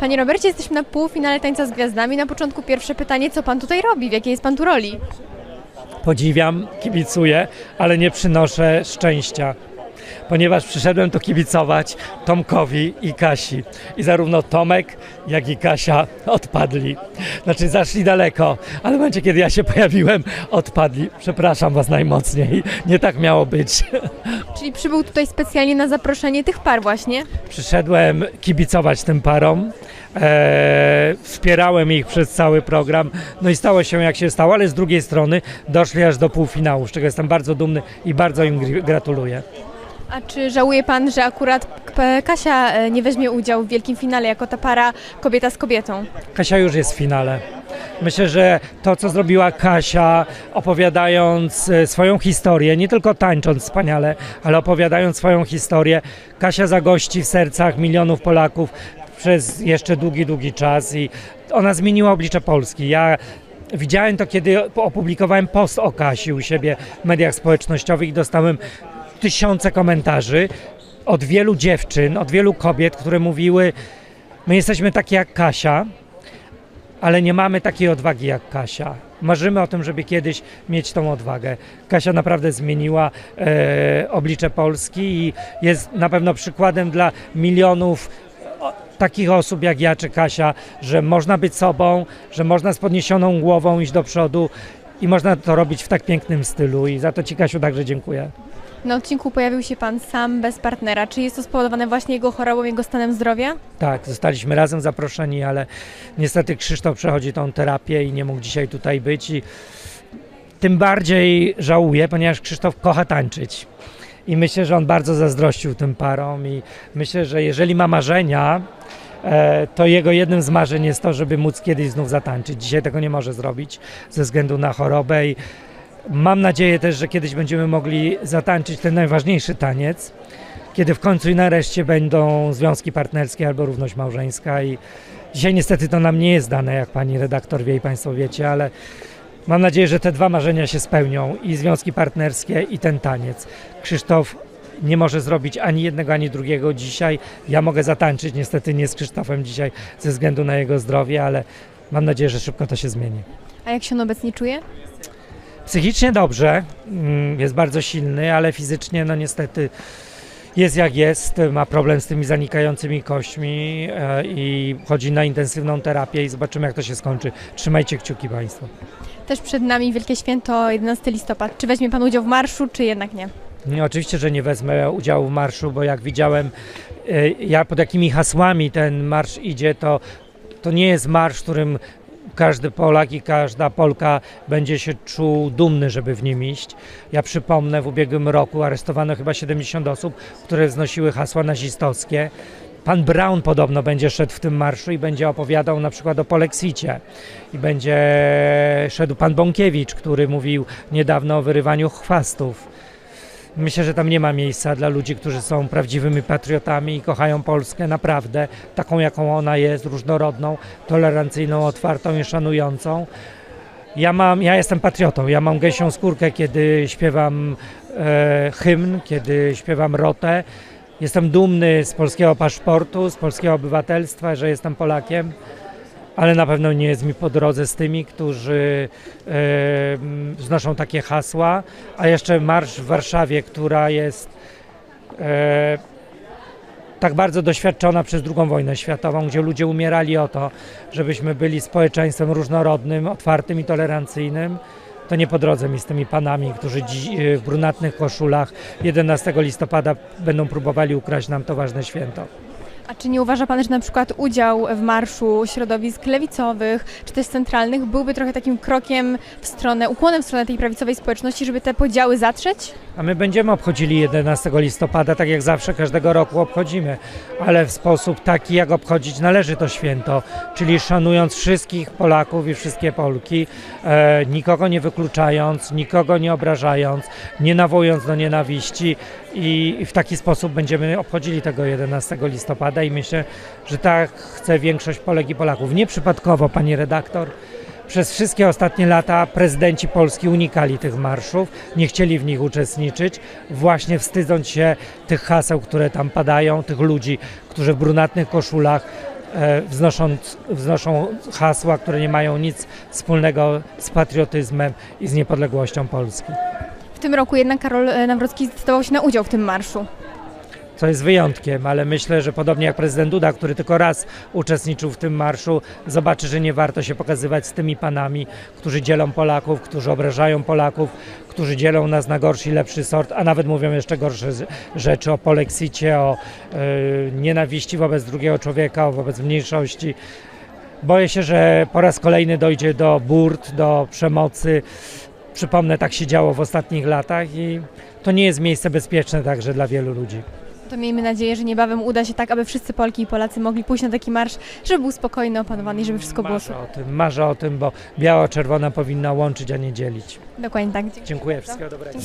Panie Robercie, jesteśmy na półfinale Tańca z Gwiazdami. Na początku pierwsze pytanie, co pan tutaj robi? W jakiej jest pan tu roli? Podziwiam, kibicuję, ale nie przynoszę szczęścia. Ponieważ przyszedłem tu kibicować Tomkowi i Kasi. I zarówno Tomek, jak i Kasia odpadli. Znaczy zaszli daleko, ale w momencie, kiedy ja się pojawiłem, odpadli. Przepraszam was najmocniej. Nie tak miało być. Czyli przybył tutaj specjalnie na zaproszenie tych par właśnie. Przyszedłem kibicować tym parom. E, wspierałem ich przez cały program. No i stało się jak się stało, ale z drugiej strony doszli aż do półfinału, z czego jestem bardzo dumny i bardzo im gr- gratuluję. A czy żałuje pan, że akurat Kasia e, nie weźmie udziału w wielkim finale jako ta para kobieta z kobietą? Kasia już jest w finale. Myślę, że to, co zrobiła Kasia, opowiadając e, swoją historię, nie tylko tańcząc wspaniale, ale opowiadając swoją historię, Kasia zagości w sercach milionów Polaków przez jeszcze długi, długi czas i ona zmieniła oblicze Polski. Ja widziałem to, kiedy opublikowałem post o Kasi u siebie w mediach społecznościowych i dostałem tysiące komentarzy od wielu dziewczyn, od wielu kobiet, które mówiły, my jesteśmy takie jak Kasia, ale nie mamy takiej odwagi jak Kasia. Marzymy o tym, żeby kiedyś mieć tą odwagę. Kasia naprawdę zmieniła e, oblicze Polski i jest na pewno przykładem dla milionów o, takich osób jak ja czy Kasia, że można być sobą, że można z podniesioną głową iść do przodu i można to robić w tak pięknym stylu i za to Ci Kasiu także dziękuję. Na odcinku pojawił się pan sam, bez partnera. Czy jest to spowodowane właśnie jego chorobą, jego stanem zdrowia? Tak, zostaliśmy razem zaproszeni, ale niestety Krzysztof przechodzi tą terapię i nie mógł dzisiaj tutaj być. I tym bardziej żałuję, ponieważ Krzysztof kocha tańczyć. I myślę, że on bardzo zazdrościł tym parom i myślę, że jeżeli ma marzenia, e, to jego jednym z marzeń jest to, żeby móc kiedyś znów zatańczyć. Dzisiaj tego nie może zrobić ze względu na chorobę i mam nadzieję też, że kiedyś będziemy mogli zatańczyć ten najważniejszy taniec, kiedy w końcu i nareszcie będą związki partnerskie albo równość małżeńska i dzisiaj niestety to nam nie jest dane, jak pani redaktor wie i państwo wiecie, ale mam nadzieję, że te dwa marzenia się spełnią i związki partnerskie i ten taniec. Krzysztof nie może zrobić ani jednego, ani drugiego dzisiaj. Ja mogę zatańczyć, niestety nie z Krzysztofem dzisiaj ze względu na jego zdrowie, ale mam nadzieję, że szybko to się zmieni. A jak się on obecnie czuje? Psychicznie dobrze, mm, jest bardzo silny, ale fizycznie no niestety jest jak jest, ma problem z tymi zanikającymi kośćmi e, i chodzi na intensywną terapię i zobaczymy jak to się skończy. Trzymajcie kciuki Państwo. Też przed nami Wielkie Święto, 11 listopad. Czy weźmie pan udział w marszu, czy jednak nie? Nie, oczywiście, że nie wezmę udziału w marszu, bo jak widziałem e, ja pod jakimi hasłami ten marsz idzie, to, to nie jest marsz, w którym każdy Polak i każda Polka będzie się czuł dumny, żeby w nim iść. Ja przypomnę, w ubiegłym roku aresztowano chyba 70 osób, które wznosiły hasła nazistowskie. Pan Brown podobno będzie szedł w tym marszu i będzie opowiadał na przykład o polexicie. I będzie szedł pan Bąkiewicz, który mówił niedawno o wyrywaniu chwastów. Myślę, że tam nie ma miejsca dla ludzi, którzy są prawdziwymi patriotami i kochają Polskę naprawdę, taką jaką ona jest, różnorodną, tolerancyjną, otwartą i szanującą. Ja, mam, ja jestem patriotą, ja mam gęsią skórkę, kiedy śpiewam e, hymn, kiedy śpiewam rotę. Jestem dumny z polskiego paszportu, z polskiego obywatelstwa, że jestem Polakiem, ale na pewno nie jest mi po drodze z tymi, którzy e, m, wznoszą takie hasła. A jeszcze marsz w Warszawie, która jest tak bardzo doświadczona przez II wojnę światową, gdzie ludzie umierali o to, żebyśmy byli społeczeństwem różnorodnym, otwartym i tolerancyjnym. To nie po drodze mi z tymi panami, którzy e, w brunatnych koszulach 11 listopada będą próbowali ukraść nam to ważne święto. A czy nie uważa pan, że na przykład udział w marszu środowisk lewicowych, czy też centralnych byłby trochę takim krokiem w stronę, ukłonem w stronę tej prawicowej społeczności, żeby te podziały zatrzeć? A my będziemy obchodzili 11 listopada, tak jak zawsze każdego roku obchodzimy, ale w sposób taki, jak obchodzić należy to święto, czyli szanując wszystkich Polaków i wszystkie Polki, e, nikogo nie wykluczając, nikogo nie obrażając, nie nawołując do nienawiści i, i w taki sposób będziemy obchodzili tego 11 listopada i myślę, że tak chce większość Polek i Polaków. Nieprzypadkowo, pani redaktor, przez wszystkie ostatnie lata prezydenci Polski unikali tych marszów, nie chcieli w nich uczestniczyć, właśnie wstydząc się tych haseł, które tam padają, tych ludzi, którzy w brunatnych koszulach e, wznosząc, wznoszą hasła, które nie mają nic wspólnego z patriotyzmem i z niepodległością Polski. W tym roku jednak Karol e, Nawrocki zdecydował się na udział w tym marszu. Co jest wyjątkiem, ale myślę, że podobnie jak prezydent Duda, który tylko raz uczestniczył w tym marszu, zobaczy, że nie warto się pokazywać z tymi panami, którzy dzielą Polaków, którzy obrażają Polaków, którzy dzielą nas na gorszy i lepszy sort, a nawet mówią jeszcze gorsze rzeczy o polexicie, o y, nienawiści wobec drugiego człowieka, wobec mniejszości. Boję się, że po raz kolejny dojdzie do burt, do przemocy. Przypomnę, tak się działo w ostatnich latach i to nie jest miejsce bezpieczne także dla wielu ludzi. To miejmy nadzieję, że niebawem uda się tak, aby wszyscy Polki i Polacy mogli pójść na taki marsz, żeby był spokojny, opanowany i żeby wszystko było Marzę o tym, marzę o tym, bo biała-czerwona powinna łączyć, a nie dzielić. dokładnie tak. Dziękuję. Dziękuję, wszystkiego dobrego.